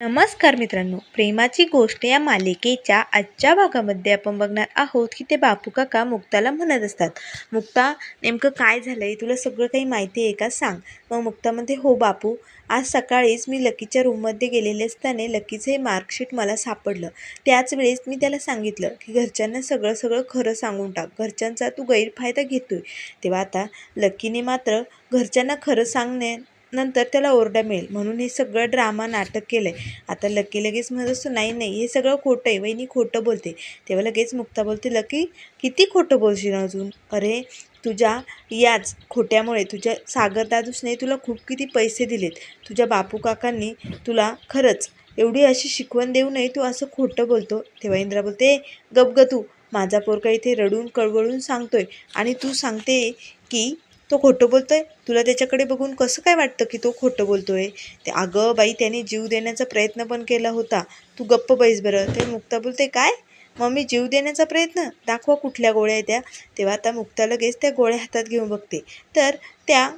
नमस्कार मित्रांनो प्रेमाची गोष्ट या मालिकेच्या आजच्या भागामध्ये आपण बघणार आहोत की ते बापू काका मुक्ताला म्हणत असतात. मुक्ता नेमकं काय झालं आहे तुला सगळं काही माहिती आहे का? सांग. मग मुक्ता म्हणते हो बापू आज सकाळीच मी लकीच्या रूममध्ये गेलेले असताना लकीचं हे मार्कशीट मला सापडलं. त्याच वेळेस मी त्याला सांगितलं की घरच्यांना सगळं सगळं खरं सांगून टाक. घरच्यांचा तू गैरफायदा घेतोय. तेव्हा आता लकीने मात्र घरच्यांना खरं सांगणे नंतर त्याला ओरडा मिळेल. म्हणून हे सगळं ड्रामा नाटक केलं आहे आता लकी लगेच म्हणत असतो नाही नाही हे सगळं खोटं आहे. वहिनी खोटं बोलते. तेव्हा लगेच मुक्ता बोलते लकी किती खोटं बोलशील अजून? अरे तुझ्या याच खोट्यामुळे तुझ्या सागर दादूसने तुला खूप किती पैसे दिलेत. तुझ्या बापू काकांनी तुला खरंच एवढी अशी शिकवण देऊ नये तू असं खोटं बोलतो. तेव्हा इंद्रा बोलते गप ग तू. माझा पोरका इथे रडून कळवळून सांगतोय आणि तू सांगते की तो खोटं बोलतो आहे तुला त्याच्याकडे बघून कसं काय वाटतं की तो खोटं बोलतो आहे ते अगं बाई त्याने जीव देण्याचा प्रयत्न पण केला होता. तू गप्प बैस बरं. ते मुक्ता बोलते काय? मम्मी जीव देण्याचा प्रयत्न? दाखवा कुठल्या गोळ्या आहेत त्या. तेव्हा आता मुक्ता लगेच त्या गोळ्या हातात घेऊन बघते. तर त्या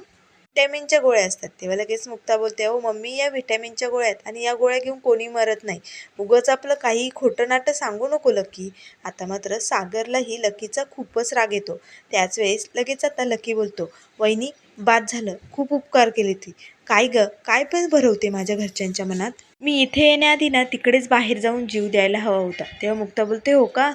व्हिटॅमिनच्या गोळ्या असतात. तेव्हा लगेच मुक्ता बोलते अहो मम्मी या व्हिटॅमिनच्या गोळ्या आहेत आणि या गोळ्या घेऊन कोणी मरत नाही. उगंच आपलं काही खोटं नाटं सांगू नको लकी. आता मात्र सागरलाही लकीचा खूपच राग येतो. त्याच वेळेस लगेच आता लकी बोलतो वहिनी बाद झालं. खूप उपकार केले ती. काय ग? काय पण भरवते माझ्या घरच्यांच्या मनात. मी इथे येण्याआधी ना तिकडेच बाहेर जाऊन जीव द्यायला हवा होता. तेव्हा मुक्ता बोलते हो का?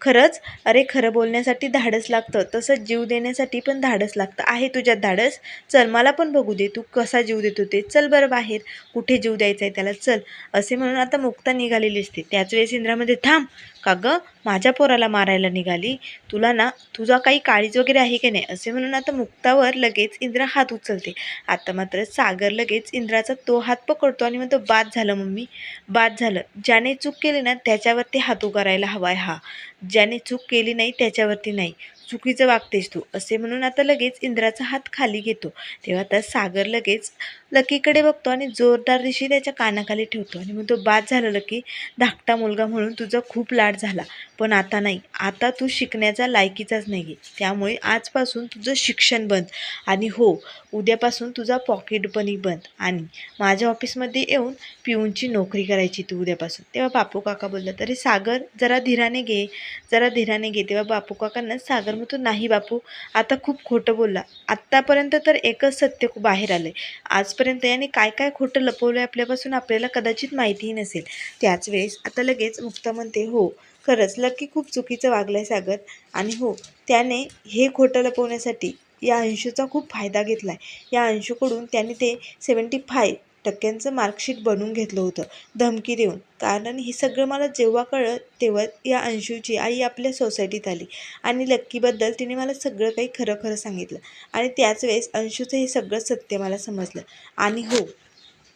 खरंच? अरे खरं बोलण्यासाठी धाडस लागतं. तसंच जीव देण्यासाठी पण धाडस लागतं. आहे तुझ्यात धाडस? चल मला पण बघू दे. तू कसा जीव देतो ते? चल बरं बाहेर. कुठे जीव द्यायचा आहे त्याला? चल. असे म्हणून आता मुक्ता निघालेली असते. त्याच वेळेस इंद्रामध्ये थांब. का गं? माझ्या पोराला मारायला निघाली. तुला ना तुझा काही काळीज वगैरे आहे की नाही? असे म्हणून आता मुक्तावर लगेच इंद्रा हात उचलते. आता मात्र सागर लगेच इंद्राचा तो हात पकडतो आणि म्हणतो बाद झालं मम्मी बाद झालं. ज्याने चूक केली ना त्याच्यावरती हात उगारायला हवा आहे हा. ज्याने चूक केली नाही त्याच्यावरती नाही. चुकीचं वागतेस तू असे म्हणून आता लगेच इंद्राचा हात खाली घेतो. तेव्हा आता सागर लगेच लकीकडे बघतो आणि जोरदार दिशी त्याच्या कानाखाली ठेवतो आणि म्हणतो बाद झालं लकी धाकटा मुलगा म्हणून तुझा खूप लाड झाला. पण आता नाही आता तू शिकण्याचा लायकीचाच नाही आहे त्यामुळे आजपासून तुझं शिक्षण बंद. आणि हो उद्यापासून तुझा पॉकेट बनी बंद. आणि माझ्या ऑफिसमध्ये येऊन पिऊनची नोकरी करायची तू उद्यापासून. तेव्हा बापू काका बोलला तरी सागर जरा धीराने घे. जरा धीराने घे. तेव्हा बापू काकांना सागर म्हणतो नाही बापू आता खूप खोटं बोलला. आत्तापर्यंत तर एकच सत्य बाहेर आलं आहे आजपर्यंत याने काय काय खोटं लपवलं आहे आपल्यापासून आपल्याला कदाचित माहितीही नसेल. त्याच वेळेस आता लगेच मुक्ता म्हणते हो खरंच लकी खूप चुकीचं वागलं आहे सागर. आणि हो त्याने हे खोटं लपवण्यासाठी या अंशूचा खूप फायदा घेतला आहे या अंशूकडून त्याने ते सेवन्टी फाय टक्क्यांचं मार्कशीट बनवून घेतलं होतं. धमकी देऊन. कारण हे सगळं मला जेव्हा कळलं तेव्हा या अंशूची आई आपल्या सोसायटीत आली. आणि लक्कीबद्दल तिने मला सगळं काही खरं खरं सांगितलं. आणि त्याच वेळेस अंशूचं हे सगळं सत्य मला समजलं. आणि हो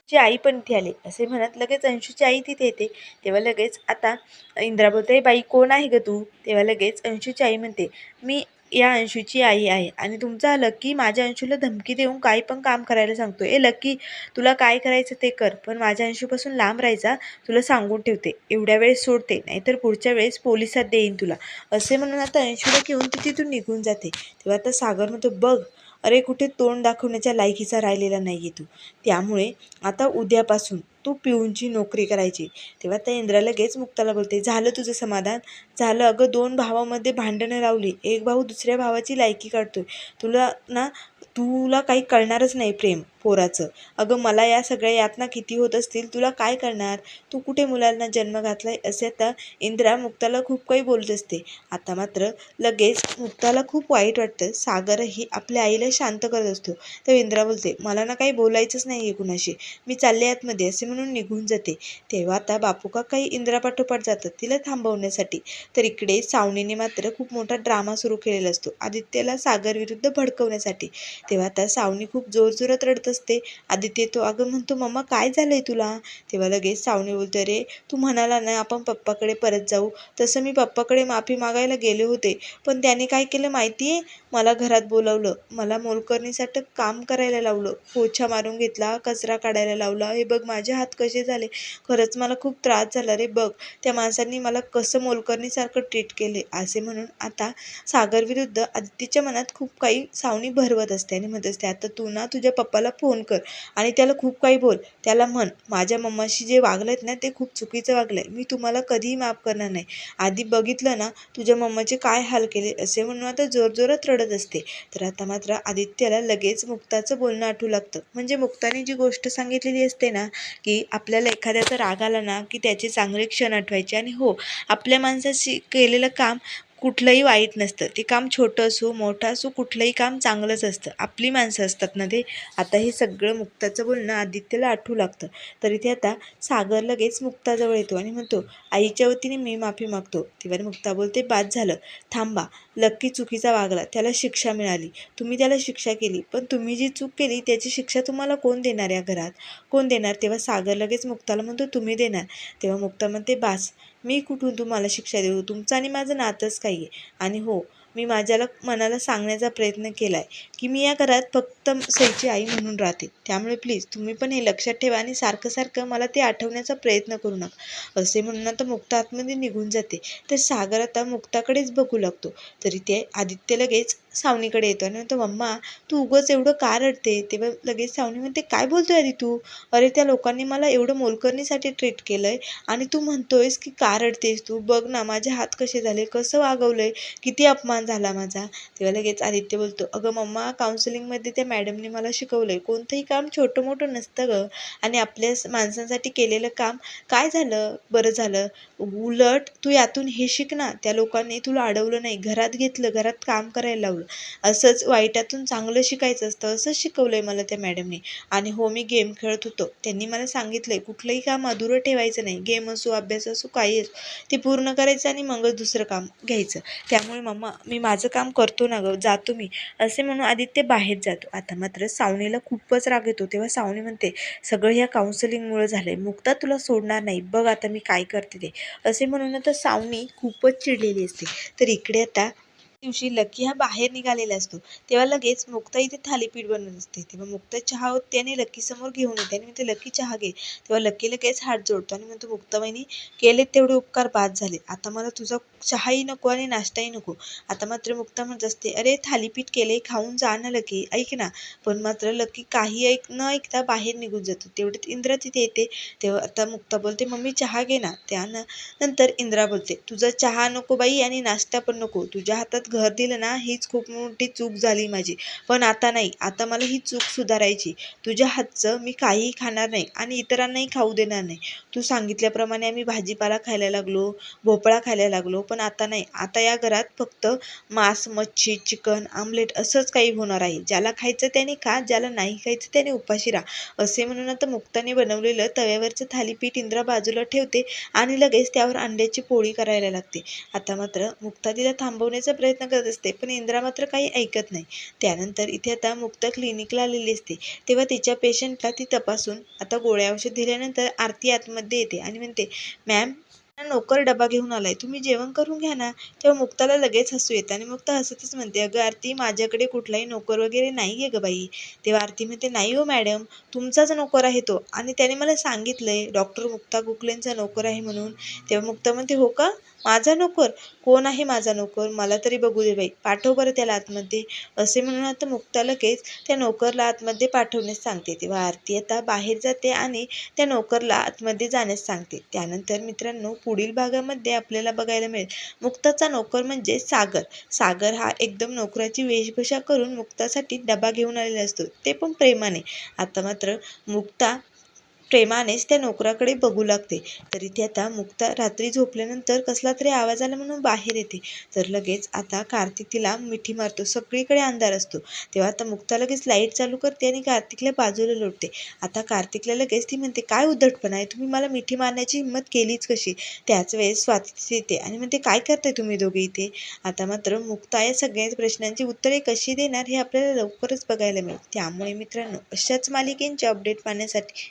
ची आई पण इथे आली. असे म्हणत लगेच अंशूची आई तिथे येते. तेव्हा लगेच आता इंद्रा बोलते बाई कोण आहे ग तू? तेव्हा लगेच अंशूची आई म्हणते मी या अंशूची आई आहे. आणि तुमचा लकी माझ्या अंशूला धमकी देऊन काही पण काम करायला सांगतो ए लकी तुला काय करायचं ते कर पण माझ्या अंशूपासून लांब राहायचा तुला सांगून ठेवते. एवढ्या वेळेस सोडते नाहीतर पुढच्या वेळेस पोलिसात देईन तुला. असे म्हणून आता अंशूला घेऊन ती तिथून निघून जाते. तेव्हा आता सागर म्हणतो बघ अरे कुठे तोंड दाखवण्याच्या लायकीचा राहिलेला नाही आहे तू. त्यामुळे आता उद्यापासून तू पिऊनची नोकरी करायची. तेव्हा त्या इंद्रा लगेच मुक्ताला बोलते झालं तुझं समाधान? झालं. अगं दोन भावामध्ये भांडणं लावली. एक भाऊ दुसऱ्या भावाची लायकी काढतोय. तुला ना तुला काही कळणारच नाही प्रेम पोराचं. अगं मला या सगळ्या यातना किती होत असतील तुला काय करणार तू कुठे मुलांना जन्म घातलाय असे आता इंद्रा मुक्ताला खूप काही बोलत असते. आता मात्र लगेच मुक्ताला खूप वाईट वाटतं. सागरही आपल्या आईला शांत करत असतो. तर इंद्रा बोलते मला ना काही बोलायचंच नाही आहे कुणाशी. मी चालले आतमध्ये. असे म्हणून म्हणून निघून जाते. तेव्हा आता बापू का काही इंद्रापाठोपाठ जातात तिला थांबवण्यासाठी. तर इकडे सावनीने मात्र खूप मोठा ड्रामा सुरू केलेला असतो. आदित्यला सागर विरुद्ध भडकवण्यासाठी. तेव्हा आता सावनी खूप जोरजोरात रडत असते. आदित्य तो अगं म्हणतो मम्मा काय झालंय तुला? तेव्हा लगेच सावनी बोलतो अरे तू म्हणाला ना आपण पप्पाकडे परत जाऊ. तसं मी पप्पाकडे माफी मागायला गेले होते. पण त्याने काय केलं माहिती आहे मला घरात बोलावलं. मला मोलकरणीसाठी काम करायला लावलं. पोछा मारून घेतला कचरा काढायला लावला. हे बघ माझ्या हात कसे झाले? खरंच मला खूप त्रास झाला रे बघ. त्या माणसांनी मला कसं मोलकरणीसारखं ट्रीट केले? असे म्हणून आता सागरविरुद्ध आदित्यच्या मनात खूप काही सावनी भरवत असते आणि म्हणत असते आता तू ना तुझ्या पप्पाला फोन कर आणि त्याला खूप काही बोल. त्याला म्हण. माझ्या मम्माशी जे वागलेत ना ते खूप चुकीचं वागलं आहे मी तुम्हाला कधीही माफ करणार नाही. आधी बघितलं ना तुझ्या मम्माचे काय हाल केले? असे म्हणून आता जोरजोरात रडत असते. तर आता मात्र आदित्यला लगेच मुक्ताचं बोलणं आठवू लागतं. म्हणजे मुक्ताने जी गोष्ट सांगितलेली असते ना की आपल्याला एखाद्याचा राग आला ना की त्याचे चांगले क्षण आठवायचे. आणि हो आपल्या माणसाशी केलेलं काम कुठलंही वाईट नसतं. ते काम छोटं असो मोठं असो कुठलंही काम चांगलंच असतं. आपली माणसं असतात ना ते. आता हे सगळं मुक्ताचं बोलणं आदित्यला आठवू लागतं. तर इथे आता सागर लगेच मुक्ताजवळ येतो आणि म्हणतो आईच्या वतीने मी माफी मागतो. तेव्हा मुक्ता बोलते बाद झालं. थांबा. लक्की चुकीचा वागला. त्याला शिक्षा मिळाली. तुम्ही त्याला शिक्षा केली. पण तुम्ही जी चूक केली त्याची शिक्षा तुम्हाला कोण देणार या घरात? कोण देणार? तेव्हा सागर लगेच मुक्ताला म्हणतो तुम्ही देणार. तेव्हा मुक्ता म्हणते बास. मी कुठून तुम्हाला शिक्षा देऊ? तुमचं आणि माझं नातंच काही आहे. आणि हो मी माझ्याला मनाला सांगण्याचा प्रयत्न केला आहे की मी या घरात फक्त सईची आई म्हणून राहते. त्यामुळे प्लीज तुम्ही पण हे लक्षात ठेवा आणि सारखं सारखं मला ते आठवण्याचा प्रयत्न करू नका. असे म्हणून आता मुक्ता आतमध्ये निघून जाते. तर सागर आता मुक्ताकडेच बघू लागतो. तरी ते आदित्य लगेच सावनीकडे येतो आणि म्हणतो मम्मा तू उगंच एवढं का रडते? तेव्हा लगेच सावनी म्हणते काय बोलतोय आधी तू? अरे त्या लोकांनी मला एवढं मोलकरणीसाठी ट्रीट केलं आहे आणि तू म्हणतोयस की का रडतेस तू? बघ ना माझे हात कसे झाले? कसं वागवलं आहे किती अपमान झाला माझा? तेव्हा लगेच आदित्य बोलतो अगं मम्मा काउन्सिलिंगमध्ये त्या मॅडमने मला शिकवलं आहे कोणतंही काम छोटं मोठं नसतं गं. आणि आपल्या माणसांसाठी केलेलं काम काय झालं? बरं झालं. उलट तू यातून हे शिक ना. त्या लोकांनी तुला अडवलं नाही. घरात घेतलं. घरात काम करायला लावलं. असंच वाईटातून चांगलं शिकायचं असतं. असंच शिकवलं आहे मला त्या मॅडमने आणि हो मी गेम खेळत होतो. त्यांनी मला सांगितलं आहे कुठलंही काम अधुरं ठेवायचं नाही. गेम असो अभ्यास असो काही असो ते पूर्ण करायचं आणि मगच दुसरं काम घ्यायचं. त्यामुळे मम्मा मी माझं काम करतो ना गं. जातो मी. असे म्हणून आदित्य बाहेर जातो. आता मात्र सावनीला खूपच राग येतो. तेव्हा सावनी म्हणते सगळं ह्या काउन्सिलिंगमुळे झालं आहे मुक्ता तुला सोडणार नाही. बघ आता मी काय करते ते. असे म्हणून आता सावनी खूपच चिडलेली असते. तर इकडे आता दिवशी लकी हा बाहेर निघालेला असतो. तेव्हा लगेच मुक्ता इथे थालीपीठ बनवत असते. तेव्हा मुक्ता चहा होते आणि लकी समोर घेऊन येते आणि म्हणते लकी चहा घे. तेव्हा लकी लगेच हात जोडतो आणि म्हणतो मुक्ताबाईनी केले तेवढे उपकार बाद झाले. आता मला तुझा चहाही नको आणि नाश्ताही नको. आता मात्र मुक्ता म्हणत असते अरे थालीपीठ केले खाऊन जा ना लकी. ऐक ना. पण मात्र लकी काही ऐक न ऐकता बाहेर निघून जातो. तेवढ्यात इंद्रा तिथे येते. तेव्हा आता मुक्ता बोलते मम्मी चहा घे ना. त्यानं नंतर इंद्रा बोलते तुझा चहा नको बाई आणि नाश्ता पण नको. तुझ्या हातात घर दिलं ना हीच खूप मोठी चूक झाली माझी. पण आता नाही. आता मला ही चूक सुधारायची. तुझ्या हातचं मी काहीही खाणार नाही आणि इतरांनाही खाऊ देणार नाही. तू सांगितल्याप्रमाणे आम्ही भाजीपाला खायला लागलो भोपळा खायला लागलो पण आता नाही. आता या घरात फक्त मांस मच्छी चिकन आमलेट असंच काही होणार आहे. ज्याला खायचं त्याने खा ज्याला नाही खायचं त्याने उपाशी राहा. असे म्हणून आता मुक्ताने बनवलेलं तव्यावरचं थालीपीठ इंद्रा बाजूला ठेवते आणि लगेच त्यावर अंड्याची पोळी करायला लागते. आता मात्र मुक्ता तिला थांबवण्याचा प्रयत्न प्रयत्न करत असते पण इंद्रा मात्र काही ऐकत नाही. त्यानंतर इथे आता मुक्ता क्लिनिकला आलेली असते. तेव्हा तिच्या पेशंटला ती तपासून आता गोळ्या औषध दिल्यानंतर आरती आतमध्ये येते आणि म्हणते मॅम नोकर डबा घेऊन आलाय. तुम्ही जेवण करून घ्या ना. तेव्हा मुक्ताला लगेच हसू येतं आणि मुक्ता हसतच म्हणते अगं आरती माझ्याकडे कुठलाही नोकर वगैरे नाही आहे गं बाई. तेव्हा आरती म्हणते नाही हो मॅडम. तुमचाच नोकर आहे तो. आणि त्याने मला सांगितलंय डॉक्टर मुक्ता गोखलेंचा नोकर आहे म्हणून. तेव्हा मुक्ता म्हणते हो का? माझा नोकर? कोण आहे माझा नोकर? मला तरी बघू दे बाई. पाठव बरं त्याला आतमध्ये. असे म्हणून आता मुक्ता लगेच त्या नोकरला आतमध्ये पाठवण्यास सांगते. तेव्हा आरती आता बाहेर जाते आणि त्या नोकरला आतमध्ये जाण्यास सांगते. त्यानंतर मित्रांनो पुढील भागामध्ये आपल्याला बघायला मिळेल. मुक्ताचा नोकर म्हणजे सागर. सागर हा एकदम नोकराची वेशभूषा करून मुक्तासाठी डबा घेऊन आलेला असतो. ते पण प्रेमाने. आता मात्र मुक्ता प्रेमानेच त्या नोकराकडे बघू लागते. तर इथे आता मुक्ता रात्री झोपल्यानंतर कसला तरी आवाज आला म्हणून बाहेर येते. तर लगेच आता कार्तिक तिला मिठी मारतो. सगळीकडे अंधार असतो. तेव्हा आता मुक्ता लगेच लाइट चालू करते आणि कार्तिकला बाजूला लोटते. आता कार्तिकला लगेच ती म्हणते काय उद्धटपणा आहे? तुम्ही मला मिठी मारण्याची हिंमत केलीच कशी? त्याच वेळेस स्वाती येते आणि म्हणते काय करताय तुम्ही दोघे इथे? आता मात्र मुक्ता या सगळ्या प्रश्नांची उत्तरे कशी देणार हे आपल्याला लवकरच बघायला मिळेल. त्यामुळे मित्रांनो अशाच मालिकेंचे अपडेट पाहण्यासाठी